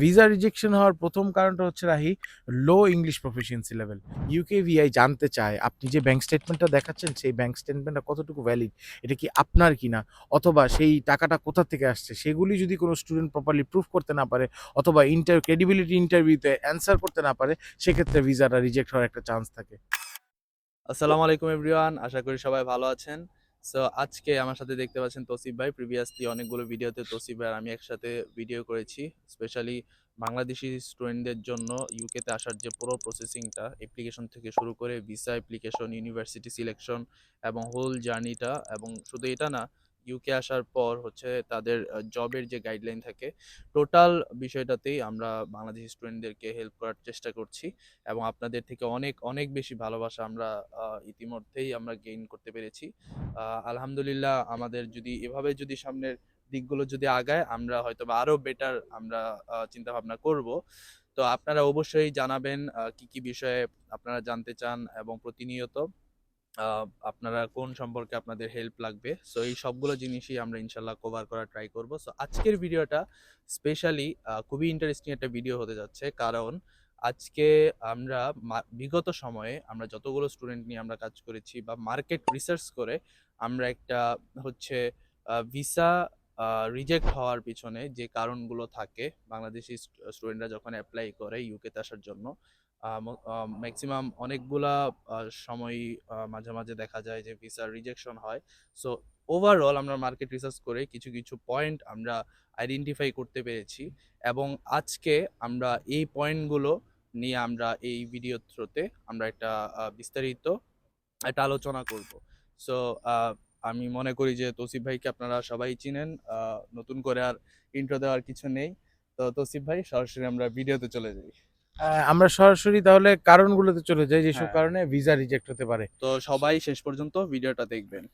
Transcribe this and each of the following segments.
Visa rejection হওয়ার প্রথম কারণটা হচ্ছে Rahi low English proficiency level UKVI জানতে চায়, আপনি যে ব্যাংক স্টেটমেন্টটা দেখাচ্ছেন, সেই ব্যাংক স্টেটমেন্টটা কতটুকু ভ্যালিড এটা কি আপনার কিনা অথবা সেই টাকাটা কোথা থেকে আসছে? সেগুলি যদি কোনো স্টুডেন্ট প্রপারলি প্রুফ করতে না পারে, অথবা ইন্টার ক্রেডিবিলিটি ইন্টারভিউতে অ্যান্সার করতে না পারে, সেক্ষেত্রে ভিসাটা রিজেক্ট হওয়ার একটা চান্স থাকে। আসসালামু আলাইকুম এভরিওয়ান আশা করি সবাই ভালো আছেন। সো আজকে আমার সাথে দেখতে পাচ্ছেন তসিফ ভাই। প্রিভিয়াসলি অনেকগুলো ভিডিওতে তসিফ ভাই আমি একসাথে ভিডিও করেছি। স্পেশালি বাংলাদেশি স্টুডেন্টদের জন্য ইউকেতে আসার যে পুরো প্রসেসিংটা অ্যাপ্লিকেশন থেকে শুরু করে ভিসা অ্যাপ্লিকেশন ইউনিভার্সিটি সিলেকশন এবং হোল জার্নিটা এবং শুধু এটা না ইউকে আসার পর হচ্ছে তাদের জবের যে গাইডলাইন থাকে টোটাল বিষয়টাতেই আমরা বাংলাদেশি স্টুডেন্টদেরকে হেল্প করার চেষ্টা করছি এবং আপনাদের থেকে অনেক অনেক বেশি ভালোবাসা আমরা ইতিমধ্যেই আমরা গেইন করতে পেরেছি। আলহামদুলিল্লাহ আমাদের যদি, এভাবে যদি সামনের দিকগুলো যদি আগায়, আমরা হয়তো বা আরও বেটার আমরা চিন্তা ভাবনা করব। তো আপনারা অবশ্যই জানাবেন কি কি বিষয়ে আপনারা জানতে চান এবং প্রতিনিয়ত আপনারা কোন সম্পর্কে আপনাদের হেল্প লাগবে? সো এই সবগুলো জিনিসই আমরা ইনশাল্লাহ কভার করার ট্রাই করব। সো আজকের ভিডিওটা স্পেশালি খুবই ইন্টারেস্টিং একটা ভিডিও হতে যাচ্ছে। কারণ আজকে আমরা বিগত সময়ে আমরা যতগুলো স্টুডেন্ট নিয়ে আমরা কাজ করেছি বা মার্কেট রিসার্চ করে আমরা একটা হচ্ছে ভিসা রিজেক্ট হওয়ার পিছনে যে কারণগুলো থাকে, বাংলাদেশি স্টুডেন্টরা যখন অ্যাপ্লাই করে ইউকেতে আসার জন্য ম্যাক্সিমাম অনেকগুলা সময় মাঝে মাঝে দেখা যায় যে ভিসার রিজেকশন হয়। সো ওভারঅল আমরা মার্কেট রিসার্চ করে কিছু কিছু পয়েন্ট আমরা আইডেন্টিফাই করতে পেরেছি এবং আজকে আমরা এই পয়েন্টগুলো নিয়ে আমরা এই ভিডিও থ্রুতে আমরা একটা বিস্তারিত একটা আলোচনা করব। সো আমি মনে করি যে তৌসিফ ভাইকে আপনারা সবাই চিনেন। আহ, নতুন করে আর ইন্ট্রো দেওয়ার কিছু নেই। তো তৌসিফ ভাই সরাসরি আমরা ভিডিওতে চলে যাই। আমরা সরাসরি তাহলে কারণগুলোতে চলে যাই যেসব হ্যাঁ। কারণে ভিসা রিজেক্ট হতে পারে। তো সবাই শেষ পর্যন্ত ভিডিওটা দেখবেন।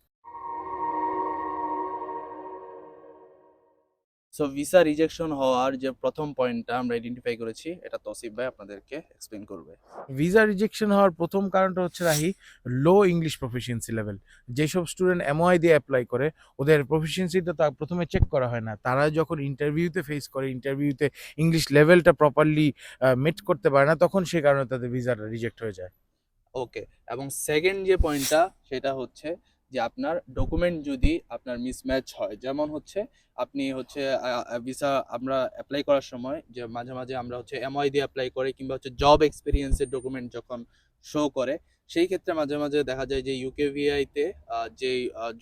সো ভিসা রিজেকশন হওয়ার যে প্রথম পয়েন্টটা আমরা আইডেন্টিফাই করেছি এটা তৌসিফ ভাই আপনাদেরকে এক্সপ্লেন করবে। ভিসা রিজেকশন হওয়ার প্রথম কারণটা হচ্ছে রাহি লো ইংলিশ প্রফিসিয়েন্সি লেভেল যেসব স্টুডেন্ট এমওআই দিয়ে অ্যাপ্লাই করে ওদের প্রফিসিয়েন্সিটা তা প্রথমে চেক করা হয় না। তারা যখন ইন্টারভিউতে ফেস করে ইন্টারভিউতে ইংলিশ লেভেলটা প্রপারলি মেট করতে পারে না তখন সে কারণে তাদের ভিসাটা রিজেক্ট হয়ে যায়। ওকে এবং সেকেন্ড যে পয়েন্টটা সেটা হচ্ছে যে আপনার ডকুমেন্ট যদি আপনার মিসম্যাচ হয়, যেমন হচ্ছে আপনি হচ্ছে ভিসা আমরা অ্যাপ্লাই করার সময় যে মাঝে মাঝে আমরা হচ্ছে এমআই দিয়ে অ্যাপ্লাই করি কিংবা হচ্ছে জব এক্সপিরিয়েন্সের ডকুমেন্ট যখন শো করে। সেই ক্ষেত্রে মাঝে মাঝে দেখা যায় যে ইউকেভিআইতে যে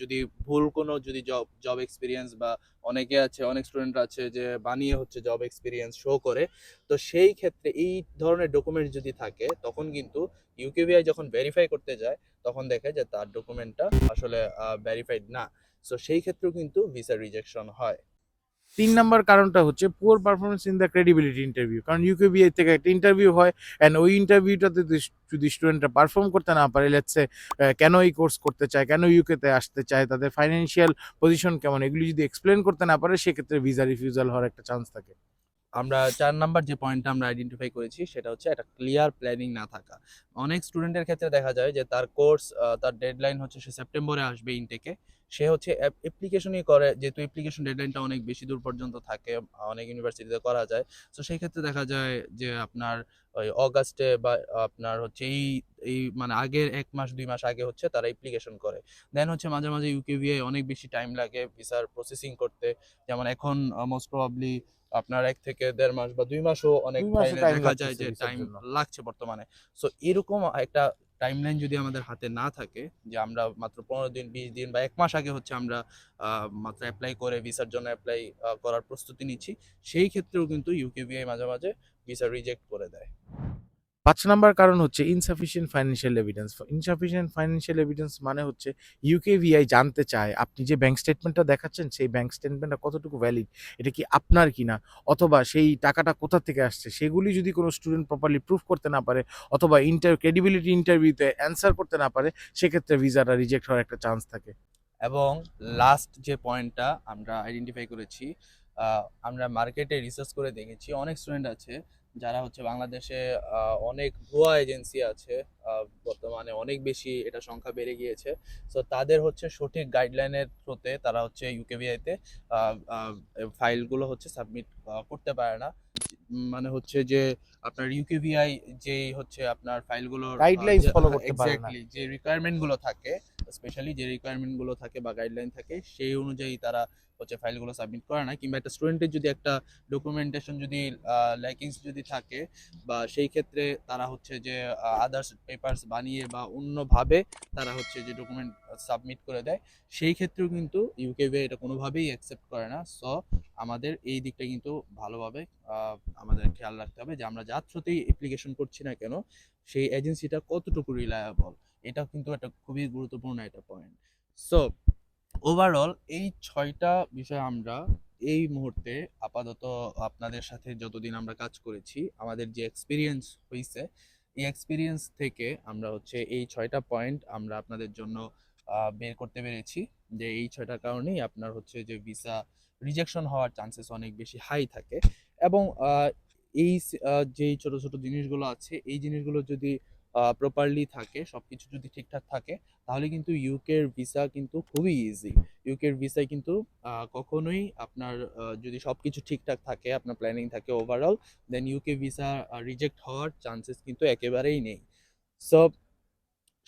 যদি ভুল কোনো যদি জব জব এক্সপিরিয়েন্স বা অনেকে আছে, অনেক স্টুডেন্ট আছে যে বানিয়ে হচ্ছে জব এক্সপিরিয়েন্স শো করে, তো সেই ক্ষেত্রে এই ধরনের ডকুমেন্ট যদি থাকে, তখন কিন্তু ইউকেভিআই যখন ভেরিফাই করতে যায়, তখন দেখে যে তার ডকুমেন্টটা আসলে ভেরিফাইড না। সো সেই ক্ষেত্রেও কিন্তু ভিসা রিজেকশন হয়। তিন নাম্বার কারণটা হচ্ছে poor performance in the credibility interview কারণ ইউকেবিআই থেকে একটা ইন্টারভিউ হয় অ্যান্ড ওই ইন্টারভিউটাতে যদি স্টুডেন্টরা পারফর্ম করতে না পারে লেটসে কেন এই কোর্স করতে চায়, কেন ইউকেতে আসতে চায়, তাদের ফাইন্যান্সিয়াল পজিশন কেমন, এগুলি যদি এক্সপ্লেন করতে না পারে, সেক্ষেত্রে ভিসা রিফিউজাল হওয়ার একটা চান্স থাকে। আমরা চার নাম্বার যে পয়েন্টটা আমরা আইডেন্টিফাই করেছি, সেটা হচ্ছে একটা ক্লিয়ার প্ল্যানিং না থাকা। অনেক স্টুডেন্টের ক্ষেত্রে দেখা যায় যে তার কোর্স তার ডেডলাইন হচ্ছে সে সেপ্টেম্বরে আসবে ইনটেকে সে হচ্ছে অ্যাপ্লিকেশনই করে যেহেতু অ্যাপ্লিকেশন ডেডলাইনটা অনেক বেশি দূর পর্যন্ত থাকে অনেক ইউনিভার্সিটিতে করা যায়। তো সেই ক্ষেত্রে দেখা যায় যে আপনার ওই অগাস্টে বা আপনার হচ্ছে এই এই মানে আগের এক মাস দুই মাস আগে হচ্ছে তারা অ্যাপ্লিকেশন করে। দেন হচ্ছে মাঝে মাঝে ইউকেভিআই অনেক বেশি টাইম লাগে ভিসার প্রসেসিং করতে। যেমন এখন মোস্ট প্রবাবলি আপনার এক থেকে দেড় মাস বা দুই মাসও অনেক দেখা যায় যে টাইম লাগছে বর্তমানে। সো এরকম একটা টাইমলাইন যদি আমাদের হাতে না থাকে, যে আমরা মাত্র পনেরো দিন, বিশ দিন বা এক মাস আগে হচ্ছে আমরা মাত্র অ্যাপ্লাই করে ভিসার জন্য অ্যাপ্লাই করার প্রস্তুতি নিচ্ছি, সেই ক্ষেত্রেও কিন্তু ইউকেবিআই মাঝে মাঝে ভিসা রিজেক্ট করে দেয়। পাঁচ নাম্বার কারণ হচ্ছে insufficient financial evidence insufficient financial evidence মানে হচ্ছে ইউকেভিআই জানতে চায়, আপনি যে ব্যাংক স্টেটমেন্টটা দেখাচ্ছেন, সেই ব্যাংক স্টেটমেন্টটা কতটুকু ভ্যালিড এটা কি আপনার কিনা? অথবা সেই টাকাটা কোথা থেকে আসছে? সেগুলি যদি কোনো স্টুডেন্ট প্রপারলি প্রুফ করতে না পারে, অথবা ইন্টার ক্রেডিবিলিটি ইন্টারভিউতে অ্যান্সার করতে না পারে, সেক্ষেত্রে ভিসাটা রিজেক্ট হওয়ার একটা চান্স থাকে। এবং লাস্ট যে পয়েন্টটা আমরা আইডেন্টিফাই করেছি আমরা মার্কেটে রিসার্চ করে দেখেছি, অনেক স্টুডেন্ট আছে যারা হচ্ছে বাংলাদেশে অনেক ভুয়া এজেন্সি আছে বর্তমানে অনেক বেশি এটা সংখ্যা বেড়ে গিয়েছে সো তাদের হচ্ছে সঠিক গাইডলাইনের থ্রুতে তারা হচ্ছে ইউকেবিআইতে ফাইলগুলো হচ্ছে সাবমিট করতে পারে না মানে হচ্ছে যে আপনার ইউকেভিআই যেই হচ্ছে আপনার ফাইলগুলো Guidelines follow করতে পারে না। যে রিকোয়ারমেন্টগুলো থাকে স্পেশালি যে রিকোয়ারমেন্টগুলো থাকে বা গাইডলাইন থাকে, সেই অনুযায়ী তারা হচ্ছে ফাইলগুলো সাবমিট করে না। কিংবা একটা স্টুডেন্টের যদি একটা ডকুমেন্টেশন যদি ল্যাকিংস যদি থাকে, বা সেই ক্ষেত্রে তারা হচ্ছে যে আদার্স পেপারস বানিয়ে বা অন্যভাবে তারা হচ্ছে যে ডকুমেন্ট সাবমিট করে দেয়, সেই ক্ষেত্রেও কিন্তু ইউকেভিআই এটা কোনোভাবেই অ্যাকসেপ্ট করে না। সো আমাদের এই দিকটা কিন্তু ভালোভাবে আমাদের খেয়াল রাখতে হবে যে আমরা যার থ্রুতেই অ্যাপ্লিকেশন করছি না কেন, সেই এজেন্সিটা কতটুকু রিলায়েবল এটা কিন্তু একটা খুবই গুরুত্বপূর্ণ একটা পয়েন্ট সো ওভারঅল এই ছয়টা বিষয় আমরা এই মুহূর্তে আপাতত আপনাদের সাথে যতদিন আমরা কাজ করেছি, আমাদের যে এক্সপিরিয়েন্স হয়েছে এই এক্সপিরিয়েন্স থেকে আমরা হচ্ছে এই ছয়টা পয়েন্ট আমরা আপনাদের জন্য বের করতে পেরেছি। যে এই ছয়টার কারণেই আপনার হচ্ছে যে ভিসা রিজেকশন হওয়ার চান্সেস অনেক বেশি হাই থাকে। এবং এই যেই ছোট ছোট জিনিসগুলো আছে, এই জিনিসগুলো যদি প্রপারলি থাকে, সবকিছু যদি ঠিকঠাক থাকে, তাহলে কিন্তু ইউকের ভিসা কিন্তু খুবই ইজি ইউকের ভিসায় কিন্তু কখনোই আপনার যদি সবকিছু ঠিকঠাক থাকে, আপনার প্ল্যানিং থাকে overall then UK visa reject হওয়ার চান্সেস কিন্তু একেবারেই নেই। সো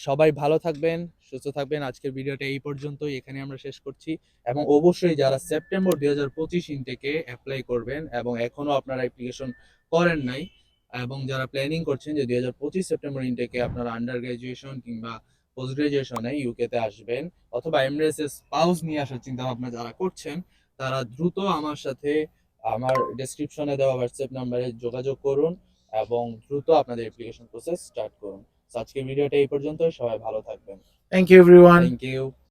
সবাই ভালো থাকবেন, সুস্থ থাকবেন। আজকের ভিডিওটা এই পর্যন্তই, এখানে আমরা শেষ করছি। এবং অবশ্যই যারা সেপ্টেম্বর দুই হাজার পঁচিশ ইন থেকে অ্যাপ্লাই করবেন এবং এখনও আপনারা অ্যাপ্লিকেশন করেন নাই এবং যারা প্ল্যানিং করছেন যে দুই হাজার পঁচিশ সেপ্টেম্বর ইনটেকে আপনারা আন্ডার গ্রাজুয়েশন কিংবা পোস্ট গ্রাজুয়েশনে ইউকেতে আসবেন অথবা এমরেসেস পাউস নিয়ে আসার চিন্তা ভাবনা যারা করছেন তারা দ্রুত আমার সাথে আমার ডেসক্রিপশনে দেওয়া হোয়াটসঅ্যাপ নাম্বারে যোগাযোগ করুন এবং দ্রুত আপনাদের অ্যাপ্লিকেশন প্রসেস স্টার্ট করুন। আজকের ভিডিওটা এই পর্যন্ত সবাই ভালো থাকবেন। Thank you everyone thank you